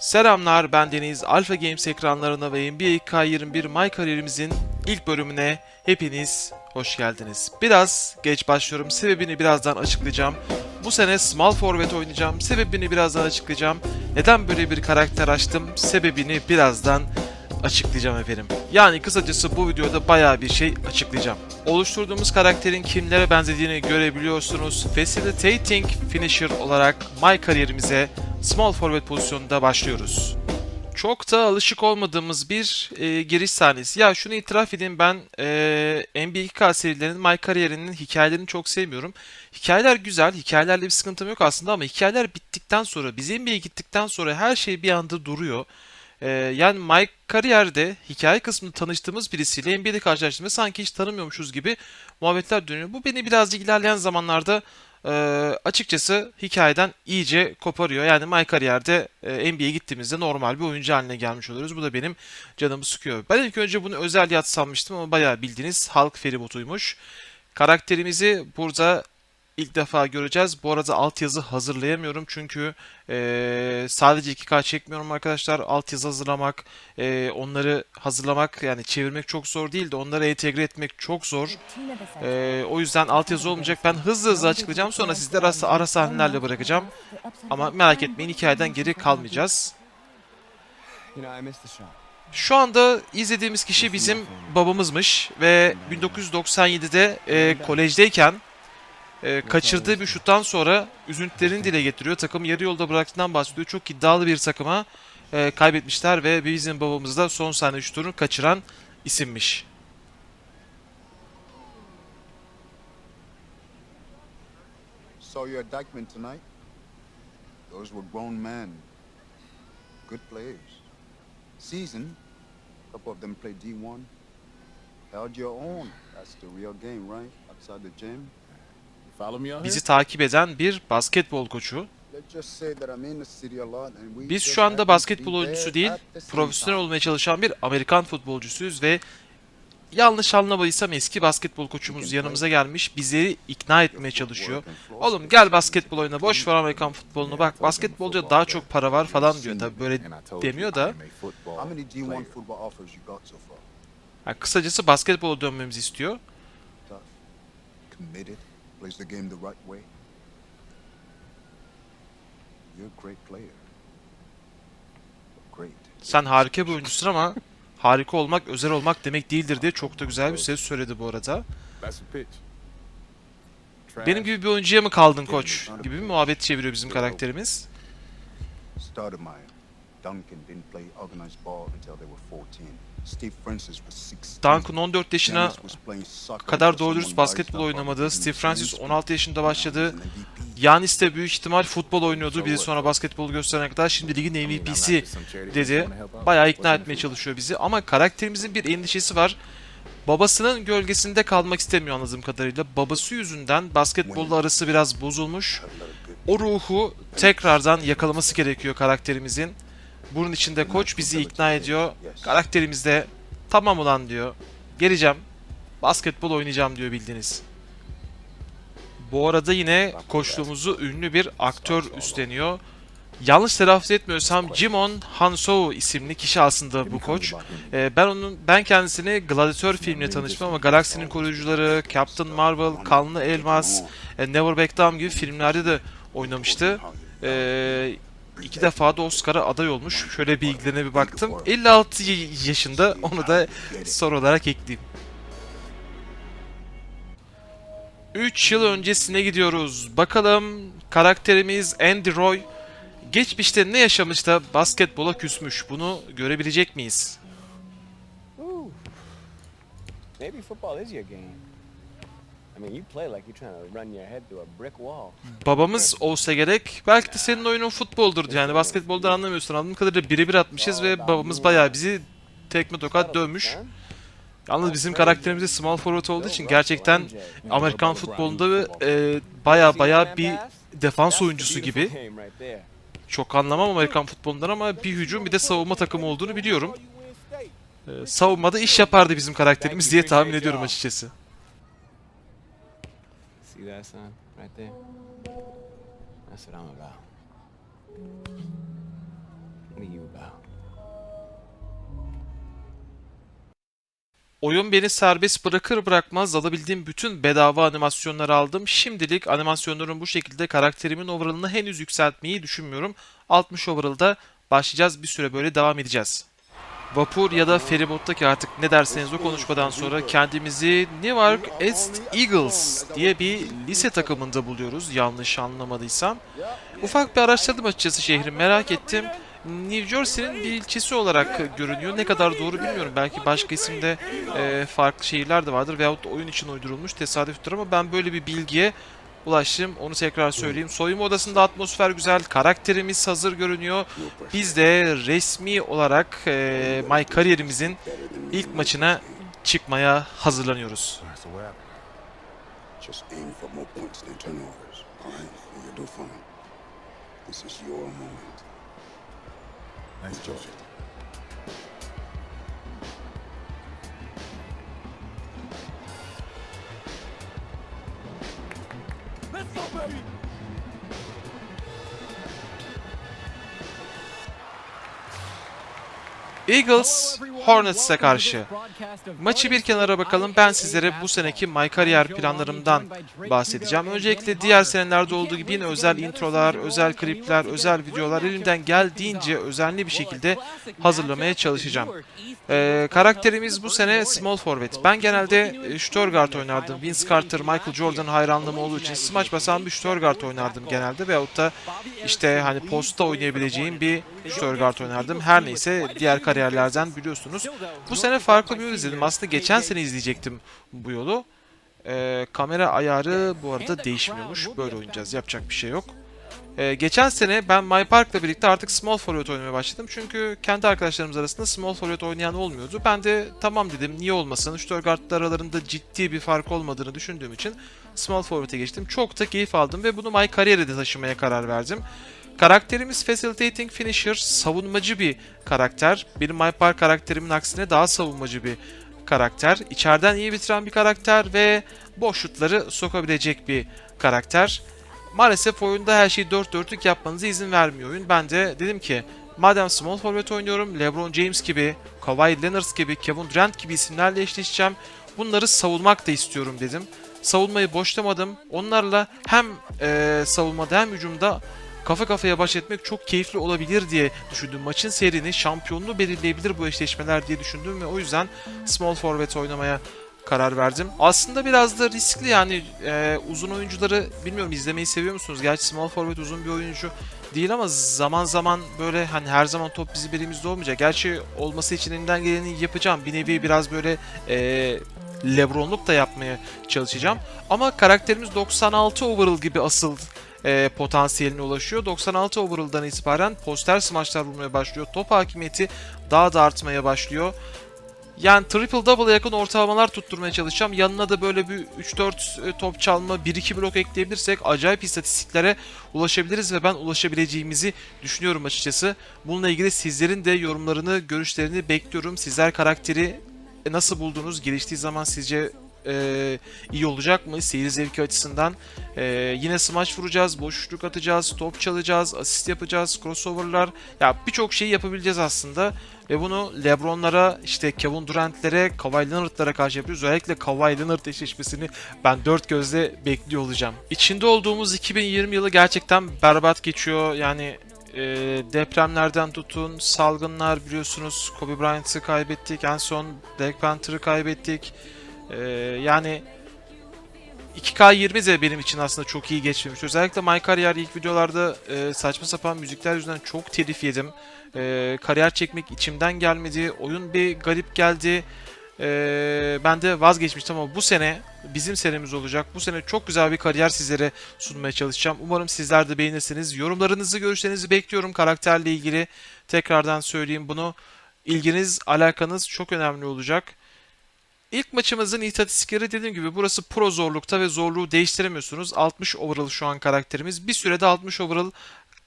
Selamlar ben Deniz. Alpha Games ekranlarına ve NBA 2K21 My kariyerimizin ilk bölümüne hepiniz hoş geldiniz. Biraz geç başlıyorum. Sebebini birazdan açıklayacağım. Bu sene Small Forward oynayacağım. Sebebini birazdan açıklayacağım. Neden böyle bir karakter açtım? Sebebini birazdan açıklayacağım efendim. Yani kısacası bu videoda bayağı bir şey açıklayacağım. Oluşturduğumuz karakterin kimlere benzediğini görebiliyorsunuz. Facilitating Finisher olarak My kariyerimize small forward pozisyonunda başlıyoruz. Çok da alışık olmadığımız bir e, giriş sahnesi. Ya şunu itiraf edeyim ben e, NBA 2K serilerinin My kariyerinin hikayelerini çok sevmiyorum. Hikayeler güzel, hikayelerle bir sıkıntım yok aslında ama hikayeler bittikten sonra, biz NBA'ye gittikten sonra her şey bir anda duruyor. Ee, yani My kariyerde hikaye kısmında tanıştığımız birisiyle NBA'de karşılaştığımızda sanki hiç tanımıyormuşuz gibi muhabbetler dönüyor. Bu beni birazcık ilerleyen zamanlarda e, açıkçası hikayeden iyice koparıyor. Yani My kariyerde e, NBA'ye gittiğimizde normal bir oyuncu haline gelmiş oluyoruz. Bu da benim canımı sıkıyor. Ben ilk önce bunu özel yat sanmıştım ama bayağı bildiğiniz halk feribotuymuş. Karakterimizi burada ilk defa göreceğiz. Bu arada altyazı hazırlayamıyorum çünkü eee, sadece 2K çekmiyorum arkadaşlar. Altyazı hazırlamak, eee, onları hazırlamak yani çevirmek çok zor değil de onları entegre etmek çok zor. Eee, o yüzden altyazı olmayacak. Ben hızlı hızlı açıklayacağım sonra sizlere ara, ara sahnelerle bırakacağım. Ama merak etmeyin hikayeden geri kalmayacağız. Şu anda izlediğimiz kişi bizim babamızmış ve 1997'de e, kolejdeyken e, kaçırdığı bir şuttan sonra üzüntülerini dile getiriyor. Takımı yarı yolda bıraktığından bahsediyor. Çok iddialı bir takıma e, kaybetmişler ve bizim babamız da son saniye şutunu kaçıran isimmiş. Saw you at Dykeman tonight. Those were grown men. Good players. Seasoned. A couple of them played D1. Held your own. That's the real game, right? Outside the gym. Bizi takip eden bir basketbol koçu. Biz şu anda basketbol oyuncusu değil, profesyonel olmaya çalışan bir Amerikan futbolcusuyuz ve yanlış anlamadıysam eski basketbol koçumuz yanımıza gelmiş, bizleri ikna etmeye çalışıyor. Oğlum gel basketbol oyna, boş ver Amerikan futbolunu bak, basketbolca daha çok para var falan diyor. Tabi böyle demiyor da. How many D1 football offers you got so far? Yani kısacası basketbola dönmemizi istiyor. Plays the game the right way. You're a great player. Great. Sen harika bir oyuncusun ama harika olmak, özel olmak demek değildir diye çok da güzel bir söz söyledi bu arada. That's a pitch. Benim gibi bir oyuncuya mı kaldın koç? Gibi bir muhabbet çeviriyor bizim karakterimiz. Stoudemire, Duncan didn't play organized ball until they were 14. Steve Francis was 16. Duncan 14 yaşına kadar doğru dürüst basketbol oynamadı. Steve. Francis 16 yaşında başladı. Yanis de büyük ihtimal futbol oynuyordu. Bir de sonra basketbolu gösterene kadar şimdi ligin MVP'si dedi. Bayağı ikna etmeye çalışıyor bizi. Ama karakterimizin bir endişesi var. Babasının gölgesinde kalmak istemiyor anladığım kadarıyla. Babası yüzünden basketbolla arası biraz bozulmuş. O ruhu tekrardan yakalaması gerekiyor karakterimizin. Bunun için de koç bizi ikna ediyor. Karakterimiz de tamam ulan diyor. Geleceğim. Basketbol oynayacağım diyor bildiğiniz. Bu arada yine koçluğumuzu ünlü bir aktör üstleniyor. Yanlış telaffuz etmiyorsam Jimon Hansou isimli kişi aslında bu koç. Ee, ben onun ben kendisini Gladiator filmine tanıştım ama Galaksinin Koruyucuları, Captain Marvel, Kanlı Elmas, e, Never Back Down gibi filmlerde de oynamıştı. Ee, iki defa da Oscar'a aday olmuş. Şöyle bilgilerine bir baktım. 56 y- yaşında onu da soru olarak ekleyeyim. 3 yıl öncesine gidiyoruz. Bakalım karakterimiz Andy Roy geçmişte ne yaşamış da basketbola küsmüş. Bunu görebilecek miyiz? Maybe football is your game. Babamız olsa gerek. Belki de senin oyunun futboldur yani basketboldan anlamıyorsun. Anladığım kadarıyla birebir atmışız ve babamız bayağı bizi tekme tokat dövmüş. Yalnız bizim karakterimiz small forward olduğu için gerçekten Amerikan futbolunda e, baya baya bir defans oyuncusu gibi. Çok anlamam Amerikan futbolundan ama bir hücum bir de savunma takımı olduğunu biliyorum. E, savunmada iş yapardı bizim karakterimiz diye tahmin ediyorum açıkçası. See that sign right there? That's what I'm about. What are you about? Oyun beni serbest bırakır bırakmaz alabildiğim bütün bedava animasyonları aldım. Şimdilik animasyonların bu şekilde karakterimin overall'ını henüz yükseltmeyi düşünmüyorum. 60 overall'da başlayacağız bir süre böyle devam edeceğiz. Vapur ya da feribottaki artık ne derseniz o konuşmadan sonra kendimizi Newark East Eagles diye bir lise takımında buluyoruz yanlış anlamadıysam. Ufak bir araştırdım açıkçası şehri merak ettim. New Jersey'nin bir ilçesi olarak görünüyor. Ne kadar doğru bilmiyorum. Belki başka isimde e, farklı şehirler de vardır veyahut da oyun için uydurulmuş tesadüftür ama ben böyle bir bilgiye ulaştım. Onu tekrar söyleyeyim. Soyunma odasında atmosfer güzel. Karakterimiz hazır görünüyor. Biz de resmi olarak e, My kariyerimizin ilk maçına çıkmaya hazırlanıyoruz. Just aim for more points than turnovers, all right? And you'll do fine. This is your moment. Nice job. Eagles Hornets'e karşı. Maçı bir kenara bakalım. Ben sizlere bu seneki My Career planlarımdan bahsedeceğim. Öncelikle diğer senelerde olduğu gibi yine özel introlar, özel klipler, özel videolar elimden geldiğince özenli bir şekilde hazırlamaya çalışacağım. Ee, karakterimiz bu sene small forward. Ben genelde e, Stuttgart oynardım. Vince Carter, Michael Jordan hayranlığım olduğu için smaç basan bir Stuttgart oynardım genelde veyahut da işte hani posta oynayabileceğim bir Stuttgart oynardım. Her neyse diğer kariyerlerden biliyorsunuz. Bu sene farklı bir yol izledim. Aslında geçen sene izleyecektim bu yolu. Ee, kamera ayarı bu arada değişmiyormuş. Böyle oynayacağız. Yapacak bir şey yok. Ee, geçen sene ben My Park'la birlikte artık small forward oynamaya başladım. Çünkü kendi arkadaşlarımız arasında small forward oynayan olmuyordu. Ben de tamam dedim niye olmasın. Stuttgart'la aralarında ciddi bir fark olmadığını düşündüğüm için small forward'e geçtim. Çok da keyif aldım ve bunu My Career'e de taşımaya karar verdim. Karakterimiz Facilitating Finisher, savunmacı bir karakter. Benim My Park karakterimin aksine daha savunmacı bir karakter. İçeriden iyi bitiren bir karakter ve boş şutları sokabilecek bir karakter. Maalesef oyunda her şeyi dört dörtlük yapmanıza izin vermiyor oyun. Ben de dedim ki madem small forward oynuyorum LeBron James gibi, Kawhi Leonard gibi, Kevin Durant gibi isimlerle eşleşeceğim. Bunları savunmak da istiyorum dedim. Savunmayı boşlamadım. Onlarla hem eee, savunmada hem hücumda kafa kafaya baş etmek çok keyifli olabilir diye düşündüm. Maçın seyrini, şampiyonluğu belirleyebilir bu eşleşmeler diye düşündüm ve o yüzden small forward oynamaya karar verdim. Aslında biraz da riskli yani e, uzun oyuncuları bilmiyorum izlemeyi seviyor musunuz? Gerçi small forward uzun bir oyuncu değil ama zaman zaman böyle hani her zaman top bizim elimizde olmayacak. Gerçi olması için elimden geleni yapacağım. Bir nevi biraz böyle e, Lebronluk da yapmaya çalışacağım. Ama karakterimiz 96 overall gibi asıl e, potansiyeline ulaşıyor. 96 overall'dan itibaren poster smaçlar vurmaya başlıyor. Top hakimiyeti daha da artmaya başlıyor. Yani triple double yakın ortalamalar tutturmaya çalışacağım. Yanına da böyle bir 3-4 top çalma, 1-2 blok ekleyebilirsek acayip istatistiklere ulaşabiliriz ve ben ulaşabileceğimizi düşünüyorum açıkçası. Bununla ilgili sizlerin de yorumlarını, görüşlerini bekliyorum. Sizler karakteri nasıl buldunuz? Geliştiği zaman sizce e, iyi olacak mı? Seyir zevki açısından. E, yine smaç vuracağız, boşluk atacağız, top çalacağız, asist yapacağız, crossoverlar. Ya birçok şeyi yapabileceğiz aslında. Ve bunu LeBron'lara, işte Kevin Durant'lere, Kawhi Leonard'lara karşı yapıyoruz. Özellikle Kawhi Leonard eşleşmesini ben dört gözle bekliyor olacağım. İçinde olduğumuz 2020 yılı gerçekten berbat geçiyor. Yani e, depremlerden tutun, salgınlar biliyorsunuz. Kobe Bryant'ı kaybettik, en son Black Panther'ı kaybettik. E, yani 2K20 de benim için aslında çok iyi geçmemiş. Özellikle My Career ilk videolarda e, saçma sapan müzikler yüzünden çok telif yedim. E, kariyer çekmek içimden gelmedi. Oyun bir garip geldi. E, ben de vazgeçmiştim ama bu sene bizim senemiz olacak. Bu sene çok güzel bir kariyer sizlere sunmaya çalışacağım. Umarım sizler de beğenirsiniz. Yorumlarınızı, görüşlerinizi bekliyorum karakterle ilgili. Tekrardan söyleyeyim bunu. İlginiz, alakanız çok önemli olacak. İlk maçımızın istatistikleri dediğim gibi burası pro zorlukta ve zorluğu değiştiremiyorsunuz. 60 overall şu an karakterimiz. Bir sürede 60 overall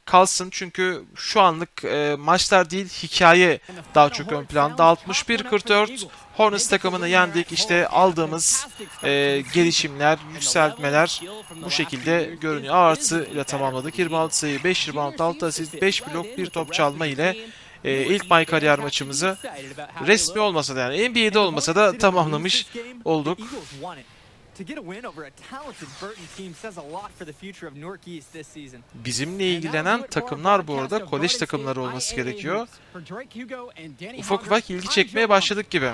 kalsın çünkü şu anlık e, maçlar değil hikaye daha çok ön planda. 61-44 Hornets takımını yendik. İşte aldığımız e, gelişimler, yükseltmeler bu şekilde görünüyor. Artı ile tamamladık. 26 sayı, 5 rebound, 6 asist, 5 blok, 1 top çalma ile e, ilk my kariyer maçımızı resmi olmasa da yani NBA'de olmasa da tamamlamış olduk. Bizimle ilgilenen takımlar bu arada kolej takımları olması gerekiyor. Ufak ufak ilgi çekmeye başladık gibi.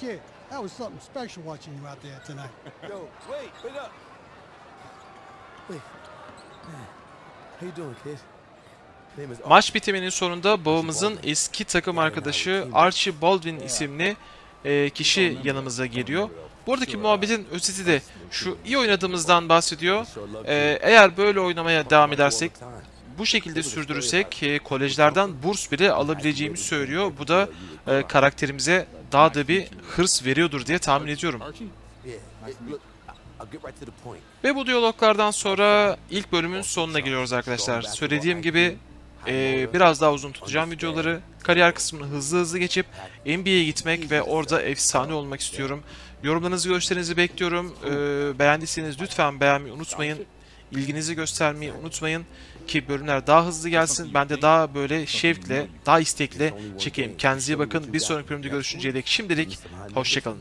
Kid, that was something special watching you out there tonight. Yo, wait, wait up. How you doing, kid? Name is Maç bitiminin sonunda babamızın eski takım arkadaşı Archie Baldwin isimli e, kişi yanımıza geliyor. Buradaki muhabbetin özeti de şu iyi oynadığımızdan bahsediyor. E, eğer böyle oynamaya devam edersek, bu şekilde sürdürürsek e, kolejlerden burs bile alabileceğimizi söylüyor. Bu da karakterimize daha da bir hırs veriyordur diye tahmin ediyorum. Ve bu diyaloglardan sonra ilk bölümün sonuna geliyoruz arkadaşlar. Söylediğim gibi e, biraz daha uzun tutacağım videoları. Kariyer kısmını hızlı hızlı geçip NBA'ye gitmek ve orada efsane olmak istiyorum. Yorumlarınızı, görüşlerinizi bekliyorum. E, beğendiyseniz lütfen beğenmeyi unutmayın. İlginizi göstermeyi unutmayın ki bölümler daha hızlı gelsin. Ben de daha böyle şevkle, daha istekle çekeyim. Kendinize iyi bakın. Bir sonraki bölümde görüşünceye dek şimdilik hoşçakalın.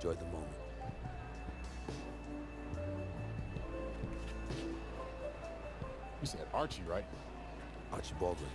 Enjoy the moment. You said Archie, right? Archie Baldwin.